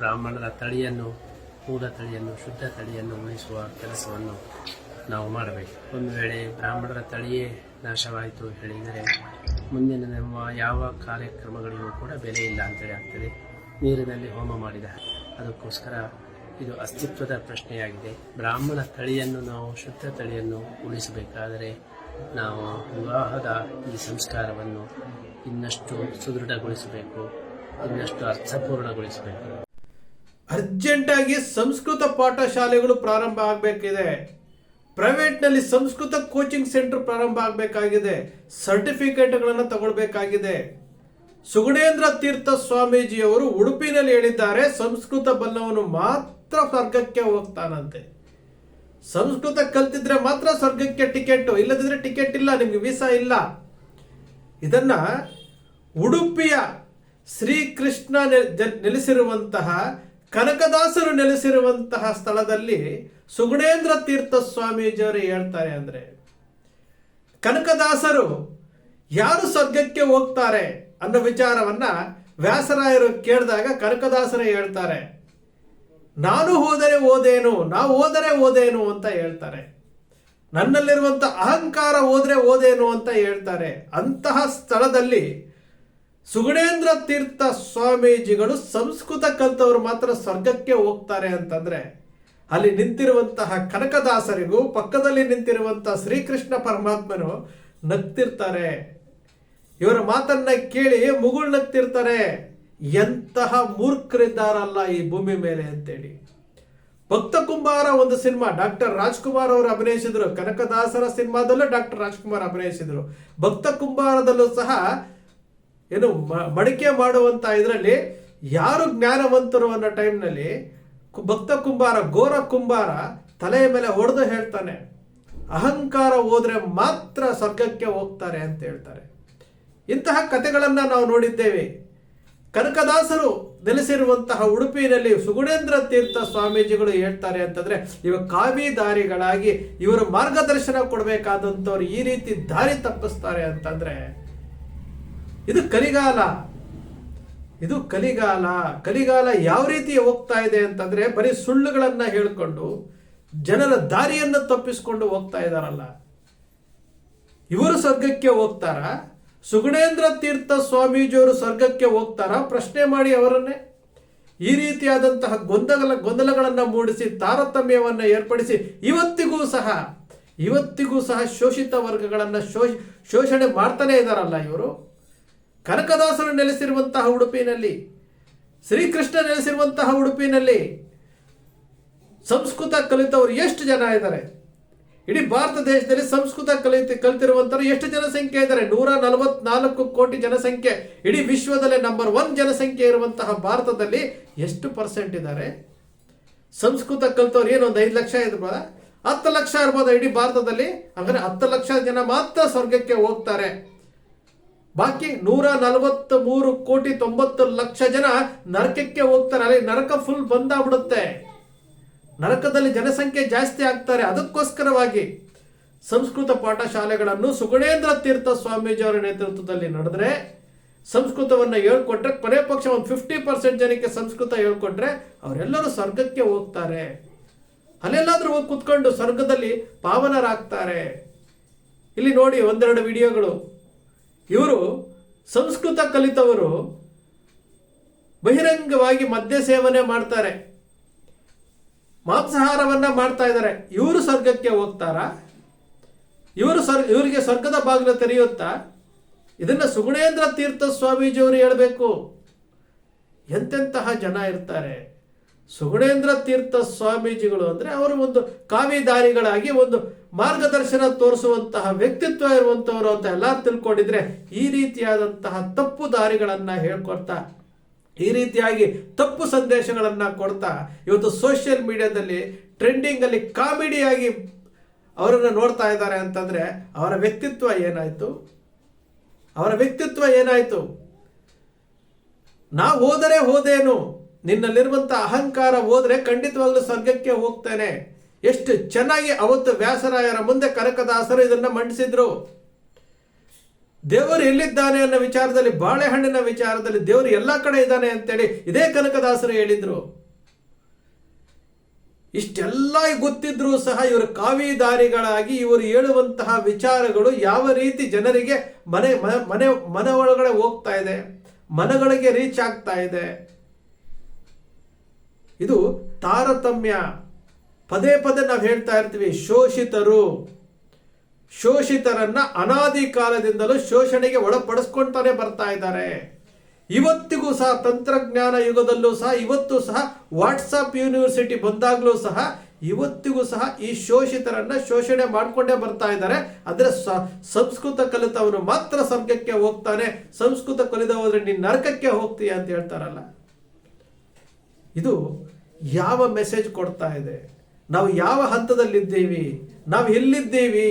ಬ್ರಾಹ್ಮಣರ ತಳಿಯನ್ನು ಮೂಲ ತಳಿಯನ್ನು, ಶುದ್ಧ ತಳಿಯನ್ನು ಉಳಿಸುವ ಕೆಲಸವನ್ನು ನಾವು ಮಾಡಬೇಕು. ಒಂದು ವೇಳೆ ಬ್ರಾಹ್ಮಣರ ತಳಿಯೇ ನಾಶವಾಯಿತು ಹೇಳಿದರೆ ಮುಂದಿನ ನಮ್ಮ ಯಾವ ಕಾರ್ಯಕ್ರಮಗಳಿಗೂ ಕೂಡ ಬೆಲೆ ಇಲ್ಲ ಅಂತೇಳಿ ಆಗ್ತದೆ. ನೀರಿನಲ್ಲಿ ಹೋಮ ಮಾಡಿದ ಅದಕ್ಕೋಸ್ಕರ ಇದು ಅಸ್ತಿತ್ವದ ಪ್ರಶ್ನೆಯಾಗಿದೆ. ಬ್ರಾಹ್ಮಣ ತಳಿಯನ್ನು ನಾವು ಶುದ್ಧ ತಳಿಯನ್ನು ಉಳಿಸಬೇಕಾದರೆ ನಾವು ವಿವಾಹದ ಈ ಸಂಸ್ಕಾರವನ್ನು ಇನ್ನಷ್ಟು ಸುದೃಢಗೊಳಿಸಬೇಕು, ಇನ್ನಷ್ಟು ಅರ್ಥಪೂರ್ಣಗೊಳಿಸಬೇಕು. ಅರ್ಜೆಂಟ್ ಆಗಿ ಸಂಸ್ಕೃತ ಪಾಠಶಾಲೆಗಳು ಪ್ರಾರಂಭ ಆಗಬೇಕಿದೆ. ಪ್ರೈವೇಟ್ನಲ್ಲಿ ಸಂಸ್ಕೃತ ಕೋಚಿಂಗ್ ಸೆಂಟರ್ ಪ್ರಾರಂಭ ಆಗಬೇಕಾಗಿದೆ. ಸರ್ಟಿಫಿಕೇಟ್ಗಳನ್ನು ತಗೊಳ್ಬೇಕಾಗಿದೆ. ಸುಗುಣೇಂದ್ರ ತೀರ್ಥ ಸ್ವಾಮೀಜಿಯವರು ಉಡುಪಿನಲ್ಲಿ ಹೇಳಿದ್ದಾರೆ, ಸಂಸ್ಕೃತ ಬಲ್ಲವನು ಮಾತ್ರ ಸ್ವರ್ಗಕ್ಕೆ ಹೋಗ್ತಾನಂತೆ. ಸಂಸ್ಕೃತ ಕಲ್ತಿದ್ರೆ ಮಾತ್ರ ಸ್ವರ್ಗಕ್ಕೆ ಟಿಕೆಟ್, ಇಲ್ಲದಿದ್ರೆ ಟಿಕೆಟ್ ಇಲ್ಲ, ನಿಮ್ಗೆ ವೀಸಾ ಇಲ್ಲ. ಇದನ್ನ ಉಡುಪಿಯ ಶ್ರೀಕೃಷ್ಣ ನೆಲೆಸಿರುವಂತಹ ಕನಕದಾಸರು ನೆಲೆಸಿರುವಂತಹ ಸ್ಥಳದಲ್ಲಿ ಸುಗುಣೇಂದ್ರ ತೀರ್ಥ ಸ್ವಾಮೀಜಿಯವರು ಹೇಳ್ತಾರೆ ಅಂದರೆ, ಕನಕದಾಸರು ಯಾರು ಸ್ವರ್ಗಕ್ಕೆ ಹೋಗ್ತಾರೆ ಅನ್ನೋ ವಿಚಾರವನ್ನ ವ್ಯಾಸರಾಯರು ಕೇಳಿದಾಗ ಕನಕದಾಸರೇ ಹೇಳ್ತಾರೆ, ನಾನು ಹೋದರೆ ಓದೇನು ನಾವು ಹೋದರೆ ಓದೇನು ಅಂತ ಹೇಳ್ತಾರೆ. ನನ್ನಲ್ಲಿರುವಂತ ಅಹಂಕಾರ ಹೋದ್ರೆ ಓದೇನು ಅಂತ ಹೇಳ್ತಾರೆ. ಅಂತಹ ಸ್ಥಳದಲ್ಲಿ ಸುಗುಣೇಂದ್ರ ತೀರ್ಥ ಸ್ವಾಮೀಜಿಗಳು ಸಂಸ್ಕೃತ ಕಲ್ತವರು ಮಾತ್ರ ಸ್ವರ್ಗಕ್ಕೆ ಹೋಗ್ತಾರೆ ಅಂತಂದ್ರೆ ಅಲ್ಲಿ ನಿಂತಿರುವಂತಹ ಕನಕದಾಸರಿಗೂ, ಪಕ್ಕದಲ್ಲಿ ನಿಂತಿರುವಂತಹ ಶ್ರೀಕೃಷ್ಣ ಪರಮಾತ್ಮನು ನಗ್ತಿರ್ತಾರೆ. ಇವರ ಮಾತನ್ನ ಕೇಳಿ ಮುಗುಳ್ ನಗ್ತಿರ್ತಾರೆ. ಎಂತಹ ಮೂರ್ಖರಿದ್ದಾರಲ್ಲ ಈ ಭೂಮಿ ಮೇಲೆ ಅಂತೇಳಿ. ಭಕ್ತ ಕುಂಬಾರ ಒಂದು ಸಿನಿಮಾ, ಡಾಕ್ಟರ್ ರಾಜ್ಕುಮಾರ್ ಅವರು ಅಭಿನಯಿಸಿದ್ರು. ಕನಕದಾಸರ ಸಿನಿಮಾದಲ್ಲೂ ಡಾಕ್ಟರ್ ರಾಜ್ಕುಮಾರ್ ಅಭಿನಯಿಸಿದ್ರು. ಭಕ್ತ ಕುಂಬಾರದಲ್ಲೂ ಸಹ ಏನು ಮಡಿಕೆ ಮಾಡುವಂತ ಇದರಲ್ಲಿ ಯಾರು ಜ್ಞಾನವಂತರು ಅನ್ನೋ ಟೈಮ್ನಲ್ಲಿ ಭಕ್ತ ಕುಂಬಾರ, ಘೋರ ಕುಂಬಾರ ತಲೆಯ ಮೇಲೆ ಹೊಡೆದು ಹೇಳ್ತಾನೆ. ಅಹಂಕಾರ ಹೋದ್ರೆ ಮಾತ್ರ ಸ್ವರ್ಗಕ್ಕೆ ಹೋಗ್ತಾರೆ ಅಂತ ಹೇಳ್ತಾರೆ. ಇಂತಹ ಕಥೆಗಳನ್ನ ನಾವು ನೋಡಿದ್ದೇವೆ. ಕನಕದಾಸರು ನೆಲೆಸಿರುವಂತಹ ಉಡುಪಿನಲ್ಲಿ ಸುಗುಣೇಂದ್ರ ತೀರ್ಥ ಸ್ವಾಮೀಜಿಗಳು ಹೇಳ್ತಾರೆ ಅಂತಂದ್ರೆ, ಇವ ಕಾವಿದಾರಿಗಳಾಗಿ ಇವರು ಮಾರ್ಗದರ್ಶನ ಕೊಡಬೇಕಾದಂಥವ್ರು ಈ ರೀತಿ ದಾರಿ ತಪ್ಪಿಸ್ತಾರೆ ಅಂತಂದ್ರೆ ಇದು ಕಲಿಗಾಲ. ಇದು ಕಲಿಗಾಲ. ಕಲಿಗಾಲ ಯಾವ ರೀತಿ ಹೋಗ್ತಾ ಇದೆ ಅಂತಂದ್ರೆ ಬರೀ ಸುಳ್ಳುಗಳನ್ನು ಹೇಳಿಕೊಂಡು ಜನರ ದಾರಿಯನ್ನು ತಪ್ಪಿಸಿಕೊಂಡು ಹೋಗ್ತಾ ಇದಾರಲ್ಲ. ಇವರು ಸ್ವರ್ಗಕ್ಕೆ ಹೋಗ್ತಾರ? ಸುಗುಣೇಂದ್ರ ತೀರ್ಥ ಸ್ವಾಮೀಜಿಯವರು ಸ್ವರ್ಗಕ್ಕೆ ಹೋಗ್ತಾರ? ಪ್ರಶ್ನೆ ಮಾಡಿ ಅವರನ್ನೇ. ಈ ರೀತಿಯಾದಂತಹ ಗೊಂದಲ ಗೊಂದಲಗಳನ್ನು ಮೂಡಿಸಿ ತಾರತಮ್ಯವನ್ನು ಏರ್ಪಡಿಸಿ ಇವತ್ತಿಗೂ ಸಹ ಇವತ್ತಿಗೂ ಸಹ ಶೋಷಿತ ವರ್ಗಗಳನ್ನು ಶೋಷ ಶೋಷಣೆ ಮಾಡ್ತಾನೆ ಇದ್ದಾರಲ್ಲ ಇವರು. ಕನಕದಾಸರು ನೆಲೆಸಿರುವಂತಹ ಉಡುಪಿನಲ್ಲಿ, ಶ್ರೀಕೃಷ್ಣ ನೆಲೆಸಿರುವಂತಹ ಉಡುಪಿನಲ್ಲಿ ಸಂಸ್ಕೃತ ಕಲಿತವರು ಎಷ್ಟು ಜನ ಇದ್ದಾರೆ? ಇಡೀ ಭಾರತ ದೇಶದಲ್ಲಿ ಸಂಸ್ಕೃತ ಕಲಿತ ಕಲಿತಿರುವಂತರು ಎಷ್ಟು ಜನಸಂಖ್ಯೆ ಇದ್ದಾರೆ? ನೂರ ನಲವತ್ನಾಲ್ಕು ಕೋಟಿ ಜನಸಂಖ್ಯೆ. ಇಡೀ ವಿಶ್ವದಲ್ಲೇ ನಂಬರ್ ಒನ್ ಜನಸಂಖ್ಯೆ ಇರುವಂತಹ ಭಾರತದಲ್ಲಿ ಎಷ್ಟು ಪರ್ಸೆಂಟ್ ಇದ್ದಾರೆ? ಸಂಸ್ಕೃತ ಕಲಿತವ್ರು ಏನು, ಒಂದು ಐದು ಲಕ್ಷ ಇರ್ಬೋದ ಹತ್ತು ಲಕ್ಷ ಇರ್ಬೋದ ಇಡೀ ಭಾರತದಲ್ಲಿ. ಹಾಗಾದ್ರೆ ಹತ್ತು ಲಕ್ಷ ಜನ ಮಾತ್ರ ಸ್ವರ್ಗಕ್ಕೆ ಹೋಗ್ತಾರೆ. ಬಾಕಿ ನೂರ ನಲವತ್ತ್ ಮೂರು ಕೋಟಿ ತೊಂಬತ್ತು ಲಕ್ಷ ಜನ ನರಕಕ್ಕೆ ಹೋಗ್ತಾರೆ. ಅಲ್ಲಿ ನರಕ ಫುಲ್ ಬಂದಾಗ್ಬಿಡುತ್ತೆ. ನರಕದಲ್ಲಿ ಜನಸಂಖ್ಯೆ ಜಾಸ್ತಿ ಆಗ್ತಾರೆ. ಅದಕ್ಕೋಸ್ಕರವಾಗಿ ಸಂಸ್ಕೃತ ಪಾಠಶಾಲೆಗಳನ್ನು ಸುಗುಣೇಂದ್ರ ತೀರ್ಥ ಸ್ವಾಮೀಜಿ ಅವರ ನೇತೃತ್ವದಲ್ಲಿ ನಡೆದ್ರೆ ಸಂಸ್ಕೃತವನ್ನು ಹೇಳ್ಕೊಟ್ರೆ ಕೊನೆ ಪಕ್ಷ ಒಂದು ಫಿಫ್ಟಿ ಪರ್ಸೆಂಟ್ ಜನಕ್ಕೆ ಸಂಸ್ಕೃತ ಹೇಳ್ಕೊಟ್ರೆ ಅವರೆಲ್ಲರೂ ಸ್ವರ್ಗಕ್ಕೆ ಹೋಗ್ತಾರೆ. ಅಲ್ಲೆಲ್ಲಾದ್ರೂ ಹೋಗಿ ಕುತ್ಕೊಂಡು ಸ್ವರ್ಗದಲ್ಲಿ ಪಾವನರಾಗ್ತಾರೆ. ಇಲ್ಲಿ ನೋಡಿ ಒಂದೆರಡು ವಿಡಿಯೋಗಳು. ಇವರು ಸಂಸ್ಕೃತ ಕಲಿತವರು ಬಹಿರಂಗವಾಗಿ ಮದ್ಯ ಸೇವನೆ ಮಾಡ್ತಾರೆ. ಮಾಂಸಾಹಾರವನ್ನ ಮಾಡ್ತಾ ಇದ್ದಾರೆ. ಇವರು ಸ್ವರ್ಗಕ್ಕೆ ಹೋಗ್ತಾರ? ಇವರು ಸ್ವರ್ಗ, ಇವರಿಗೆ ಸ್ವರ್ಗದ ಬಾಗಿಲು ತೆರೆಯುತ್ತಾ? ಇದನ್ನ ಸುಗುಣೇಂದ್ರ ತೀರ್ಥ ಸ್ವಾಮೀಜಿಯವರು ಹೇಳಬೇಕು. ಎಂತೆಂತಹ ಜನ ಇರ್ತಾರೆ? ಸುಗುಣೇಂದ್ರ ತೀರ್ಥ ಸ್ವಾಮೀಜಿಗಳು ಅಂದ್ರೆ ಅವರು ಒಂದು ಕಾವಿದಾರಿಗಳಾಗಿ ಒಂದು ಮಾರ್ಗದರ್ಶನ ತೋರಿಸುವಂತಹ ವ್ಯಕ್ತಿತ್ವ ಇರುವಂತವರು ಅಂತ ಎಲ್ಲ ತಿಳ್ಕೊಂಡಿದ್ರೆ ಈ ರೀತಿಯಾದಂತಹ ತಪ್ಪು ದಾರಿಗಳನ್ನ ಹೇಳ್ಕೊಡ್ತಾ, ಈ ರೀತಿಯಾಗಿ ತಪ್ಪು ಸಂದೇಶಗಳನ್ನ ಕೊಡ್ತಾ, ಇವತ್ತು ಸೋಷಿಯಲ್ ಮೀಡಿಯಾದಲ್ಲಿ ಟ್ರೆಂಡಿಂಗ್ ಅಲ್ಲಿ ಕಾಮಿಡಿಯಾಗಿ ಅವರನ್ನು ನೋಡ್ತಾ ಇದ್ದಾರೆ ಅಂತಂದ್ರೆ ಅವರ ವ್ಯಕ್ತಿತ್ವ ಏನಾಯ್ತು? ಅವರ ವ್ಯಕ್ತಿತ್ವ ಏನಾಯ್ತು? ನಾ ಹೋದರೆ ಹೋದೇನು ನಿನ್ನಲ್ಲಿರುವಂತ ಅಹಂಕಾರ ಹೋದ್ರೆ ಖಂಡಿತವಾಗ್ಲೂ ಸ್ವರ್ಗಕ್ಕೆ ಹೋಗ್ತೇನೆ. ಎಷ್ಟು ಚೆನ್ನಾಗಿ ಅವತ್ತು ವ್ಯಾಸರಾಯರ ಮುಂದೆ ಕನಕದಾಸರು ಇದನ್ನ ಮಂಡಿಸಿದ್ರು. ದೇವರು ಎಲ್ಲಿದ್ದಾನೆ ಅನ್ನೋ ವಿಚಾರದಲ್ಲಿ, ಬಾಳೆಹಣ್ಣಿನ ವಿಚಾರದಲ್ಲಿ ದೇವರು ಎಲ್ಲ ಕಡೆ ಇದ್ದಾನೆ ಅಂತೇಳಿ ಇದೇ ಕನಕದಾಸರು ಹೇಳಿದ್ರು. ಇಷ್ಟೆಲ್ಲ ಗೊತ್ತಿದ್ರೂ ಸಹ ಇವರು ಕಾವಿದಾರಿಗಳಾಗಿ ಇವರು ಹೇಳುವಂತಹ ವಿಚಾರಗಳು ಯಾವ ರೀತಿ ಜನರಿಗೆ ಮನೆ ಮನೆ, ಮನ ಒಳಗಡೆ ಹೋಗ್ತಾ ಇದೆ, ಮನಗಳಿಗೆ ರೀಚ್ ಆಗ್ತಾ ಇದೆ. ಇದು ತಾರತಮ್ಯ. ಪದೇ ಪದೇ ನಾವು ಹೇಳ್ತಾ ಇರ್ತೀವಿ, ಶೋಷಿತರು. ಶೋಷಿತರನ್ನ ಅನಾದಿ ಕಾಲದಿಂದಲೂ ಶೋಷಣೆಗೆ ಒಳಪಡಿಸ್ಕೊಂತಾನೆ ಬರ್ತಾ ಇದ್ದಾರೆ. ಇವತ್ತಿಗೂ ಸಹ ತಂತ್ರಜ್ಞಾನ ಯುಗದಲ್ಲೂ ಸಹ, ಇವತ್ತು ಸಹ ವಾಟ್ಸಪ್ ಯೂನಿವರ್ಸಿಟಿ ಬಂದಾಗಲೂ ಸಹ ಇವತ್ತಿಗೂ ಸಹ ಈ ಶೋಷಿತರನ್ನ ಶೋಷಣೆ ಮಾಡಿಕೊಂಡೇ ಬರ್ತಾ ಇದ್ದಾರೆ. ಅಂದ್ರೆ ಸಂಸ್ಕೃತ ಕಲಿತವನು ಮಾತ್ರ ಸ್ವರ್ಗಕ್ಕೆ ಹೋಗ್ತಾನೆ. ಸಂಸ್ಕೃತ ಕಲಿದ ಹೋದ್ರೆ ನೀನ್ ನರಕಕ್ಕೆ ಹೋಗ್ತೀಯ ಅಂತ ಹೇಳ್ತಾರಲ್ಲ. ಇದು ಯಾವ ಮೆಸೇಜ್ ಕೊಡ್ತಾ ಇದೆ? ನಾವು ಯಾವ ಹಂತದಲ್ಲಿದ್ದೀವಿ? ನಾವು ಎಲ್ಲಿದ್ದೀವಿ?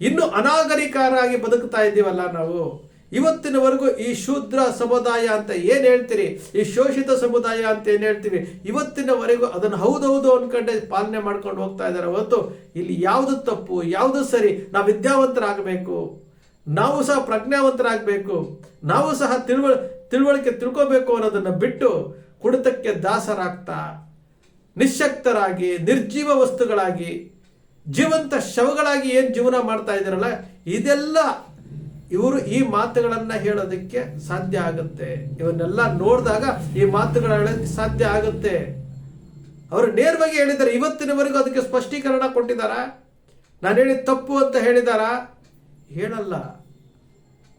ಇನ್ನು ಅನಾಗರಿಕರಾಗಿ ಬದುಕ್ತಾ ಇದ್ದೀವಲ್ಲ ನಾವು? ಇವತ್ತಿನವರೆಗೂ ಈ ಶೂದ್ರ ಸಮುದಾಯ ಅಂತ ಏನು ಹೇಳ್ತೀರಿ? ಈ ಶೋಷಿತ ಸಮುದಾಯ ಅಂತ ಏನು ಹೇಳ್ತೀವಿ ಇವತ್ತಿನವರೆಗೂ ಅದನ್ನು ಹೌದೌದು ಅನ್ಕೊಂಡೆ ಪಾಲನೆ ಮಾಡ್ಕೊಂಡು ಹೋಗ್ತಾ ಇದ್ದಾರೆ. ಹೊರತು ಇಲ್ಲಿ ಯಾವುದು ತಪ್ಪು, ಯಾವುದು ಸರಿ? ನಾವು ವಿದ್ಯಾವಂತರಾಗಬೇಕು. ನಾವು ಸಹ ಪ್ರಜ್ಞಾವಂತರಾಗಬೇಕು. ನಾವು ಸಹ ತಿಳುವ ತಿಳುವಳಿಕೆ ತಿಳ್ಕೋಬೇಕು ಅನ್ನೋದನ್ನ ಬಿಟ್ಟು ಕುಡಿತಕ್ಕೆ ದಾಸರಾಗ್ತಾ ನಿಶಕ್ತರಾಗಿ, ನಿರ್ಜೀವ ವಸ್ತುಗಳಾಗಿ, ಜೀವಂತ ಶವಗಳಾಗಿ ಏನು ಜೀವನ ಮಾಡ್ತಾ ಇದ್ದಾರಲ್ಲ, ಇದೆಲ್ಲ ಇವರು ಈ ಮಾತುಗಳನ್ನ ಹೇಳೋದಕ್ಕೆ ಸಾಧ್ಯ ಆಗುತ್ತೆ. ಇವನ್ನೆಲ್ಲ ನೋಡಿದಾಗ ಈ ಮಾತುಗಳ ಹೇಳೋದಕ್ಕೆ ಸಾಧ್ಯ ಆಗುತ್ತೆ. ಅವರು ನೇರವಾಗಿ ಹೇಳಿದ್ದಾರೆ, ಇವತ್ತಿನವರೆಗೂ ಅದಕ್ಕೆ ಸ್ಪಷ್ಟೀಕರಣ ಕೊಟ್ಟಿದ್ದಾರ? ನಾನು ಹೇಳಿ ತಪ್ಪು ಅಂತ ಹೇಳಿದಾರ ಹೇಳಲ್ಲ.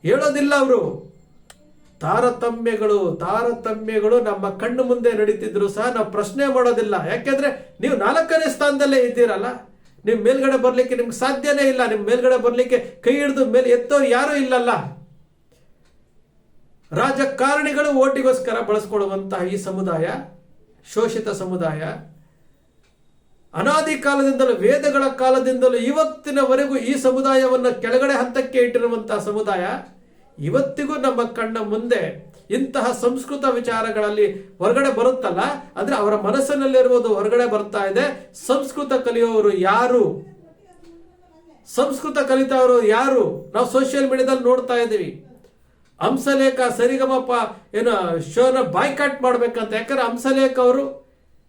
ಹೇಳೋದಿಲ್ಲ ಅವರು. ತಾರತಮ್ಯಗಳು ತಾರತಮ್ಯಗಳು ನಮ್ಮ ಕಣ್ಣು ಮುಂದೆ ನಡೀತಿದ್ರು ಸಹ ನಾವು ಪ್ರಶ್ನೆ ಮಾಡೋದಿಲ್ಲ. ಯಾಕೆಂದ್ರೆ ನೀವು ನಾಲ್ಕನೇ ಸ್ಥಾನದಲ್ಲೇ ಇದ್ದೀರಲ್ಲ, ನಿಮ್ ಮೇಲ್ಗಡೆ ಬರಲಿಕ್ಕೆ ನಿಮ್ಗೆ ಸಾಧ್ಯನೇ ಇಲ್ಲ. ನಿಮ್ಮ ಮೇಲ್ಗಡೆ ಬರಲಿಕ್ಕೆ ಕೈ ಹಿಡಿದು ಮೇಲೆ ಎತ್ತೋರು ಯಾರು ಇಲ್ಲಲ್ಲ. ರಾಜಕಾರಣಿಗಳು ಓಟಿಗೋಸ್ಕರ ಬಳಸ್ಕೊಳ್ಳುವಂತಹ ಈ ಸಮುದಾಯ, ಶೋಷಿತ ಸಮುದಾಯ, ಅನಾದಿ ಕಾಲದಿಂದಲೂ, ವೇದಗಳ ಕಾಲದಿಂದಲೂ ಇವತ್ತಿನವರೆಗೂ ಈ ಸಮುದಾಯವನ್ನು ಕೆಳಗಡೆ ಹಂತಕ್ಕೆ ಇಟ್ಟಿರುವಂತಹ ಸಮುದಾಯ ಇವತ್ತಿಗೂ ನಮ್ಮ ಕಣ್ಣ ಮುಂದೆ ಇಂತಹ ಸಂಸ್ಕೃತ ವಿಚಾರಗಳಲ್ಲಿ ಹೊರಗಡೆ ಬರುತ್ತಲ್ಲ, ಅಂದ್ರೆ ಅವರ ಮನಸ್ಸಿನಲ್ಲಿರುವುದು ಹೊರಗಡೆ ಬರ್ತಾ ಇದೆ. ಸಂಸ್ಕೃತ ಕಲಿಯುವವರು ಯಾರು? ಸಂಸ್ಕೃತ ಕಲಿತವರು ಯಾರು? ನಾವು ಸೋಷಿಯಲ್ ಮೀಡಿಯಾದಲ್ಲಿ ನೋಡ್ತಾ ಇದ್ದೀವಿ. ಹಂಸಲೇಖ ಸರಿಗಮಪ ಏನು, ಶೋನ ಬಾಯ್ಕಾಟ್ ಮಾಡ್ಬೇಕಂತ. ಯಾಕಂದ್ರೆ ಹಂಸಲೇಖ ಅವರು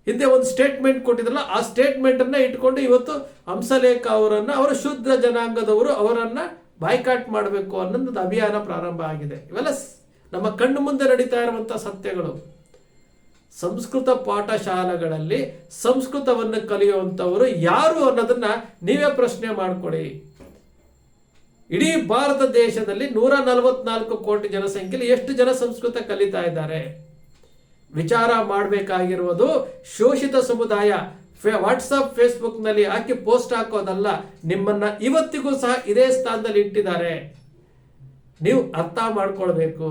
ಹಿಂದೆ ಒಂದು ಸ್ಟೇಟ್ಮೆಂಟ್ ಕೊಟ್ಟಿದ್ರಲ್ಲ, ಆ ಸ್ಟೇಟ್ಮೆಂಟ್ ಅನ್ನ ಇಟ್ಕೊಂಡು ಇವತ್ತು ಹಂಸಲೇಖ ಅವರನ್ನ, ಅವರ ಶೂದ್ರ ಜನಾಂಗದವರು ಅವರನ್ನ ಬಾಯ್ಕಾಟ್ ಮಾಡಬೇಕು ಅನ್ನೋದು ಅಭಿಯಾನ ಪ್ರಾರಂಭ ಆಗಿದೆ. ಇವೆಲ್ಲ ನಮ್ಮ ಕಣ್ಣು ಮುಂದೆ ನಡೀತಾ ಇರುವಂಥ ಸತ್ಯಗಳು. ಸಂಸ್ಕೃತ ಪಾಠಶಾಲೆಗಳಲ್ಲಿ ಸಂಸ್ಕೃತವನ್ನು ಕಲಿಯುವಂಥವರು ಯಾರು ಅನ್ನೋದನ್ನ ನೀವೇ ಪ್ರಶ್ನೆ ಮಾಡಿಕೊಡಿ. ಇಡೀ ಭಾರತ ದೇಶದಲ್ಲಿ ನೂರ ನಲವತ್ನಾಲ್ಕು ಕೋಟಿ ಜನಸಂಖ್ಯೆಯಲ್ಲಿ ಎಷ್ಟು ಜನ ಸಂಸ್ಕೃತ ಕಲಿತಾ ಇದ್ದಾರೆ? ವಿಚಾರ ಮಾಡಬೇಕಾಗಿರುವುದು ಶೋಷಿತ ಸಮುದಾಯ ವಾಟ್ಸಪ್ ಫೇಸ್ಬುಕ್ನಲ್ಲಿ ಹಾಕಿ ಪೋಸ್ಟ್ ಹಾಕೋದಲ್ಲ, ನಿಮ್ಮನ್ನ ಇವತ್ತಿಗೂ ಸಹ ಇದೇ ಸ್ಥಾನದಲ್ಲಿ ಇಟ್ಟಿದ್ದಾರೆ. ನೀವು ಅರ್ಥ ಮಾಡ್ಕೊಳ್ಬೇಕು.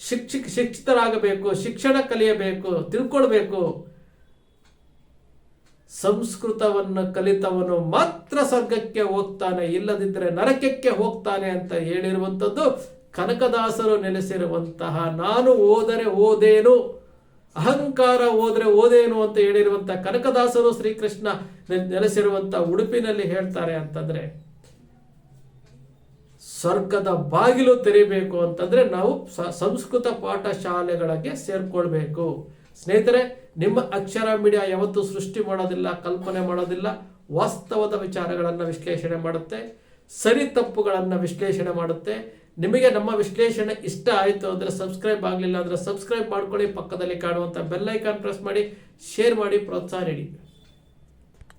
ಶಿಕ್ಷಕ ಶಿಕ್ಷಿತರಾಗಬೇಕು, ಶಿಕ್ಷಣ ಕಲಿಯಬೇಕು, ತಿಳ್ಕೊಳ್ಬೇಕು. ಸಂಸ್ಕೃತವನ್ನು ಕಲಿತವನು ಮಾತ್ರ ಸ್ವರ್ಗಕ್ಕೆ ಹೋಗ್ತಾನೆ ಇಲ್ಲದಿದ್ದರೆ ನರಕಕ್ಕೆ ಹೋಗ್ತಾನೆ ಅಂತ ಹೇಳಿರುವಂಥದ್ದು ಕನಕದಾಸರು ನೆಲೆಸಿರುವಂತಹ, ನಾನು ಓದರೆ ಓದೇನು ಅಹಂಕಾರ ಹೋದ್ರೆ ಓದೇನು ಅಂತ ಹೇಳಿರುವಂಥ ಕನಕದಾಸರು ಶ್ರೀಕೃಷ್ಣ ನೆ- ನೆಲೆಸಿರುವಂತಹ ಉಡುಪಿನಲ್ಲಿ ಹೇಳ್ತಾರೆ ಅಂತಂದ್ರೆ, ಸ್ವರ್ಗದ ಬಾಗಿಲು ತೆರಿಬೇಕು ಅಂತಂದ್ರೆ ನಾವು ಸಂಸ್ಕೃತ ಸಂಸ್ಕೃತ ಪಾಠಶಾಲೆಗಳಿಗೆ ಸೇರ್ಕೊಳ್ಬೇಕು. ಸ್ನೇಹಿತರೆ, ನಿಮ್ಮ ಅಕ್ಷರ ಮೀಡಿಯಾ ಯಾವತ್ತೂ ಸೃಷ್ಟಿ ಮಾಡೋದಿಲ್ಲ, ಕಲ್ಪನೆ ಮಾಡೋದಿಲ್ಲ, ವಾಸ್ತವದ ವಿಚಾರಗಳನ್ನು ವಿಶ್ಲೇಷಣೆ ಮಾಡುತ್ತೆ, ಸರಿ ತಪ್ಪುಗಳನ್ನು ವಿಶ್ಲೇಷಣೆ ಮಾಡುತ್ತೆ ನಿಮಗೆ ನಮ್ಮ ವಿಶ್ಲೇಷಣೆ ಇಷ್ಟ ಆಯಿತು ಅಂದರೆ ಸಬ್ಸ್ಕ್ರೈಬ್ ಆಗಲಿಲ್ಲ ಅಂದರೆ ಸಬ್ಸ್ಕ್ರೈಬ್ ಮಾಡ್ಕೊಳ್ಳಿ, ಪಕ್ಕದಲ್ಲಿ ಕಾಣುವಂಥ ಬೆಲ್ ಐಕಾನ್ ಪ್ರೆಸ್ ಮಾಡಿ ಶೇರ್ ಮಾಡಿ, ಪ್ರೋತ್ಸಾಹ ನೀಡಿ.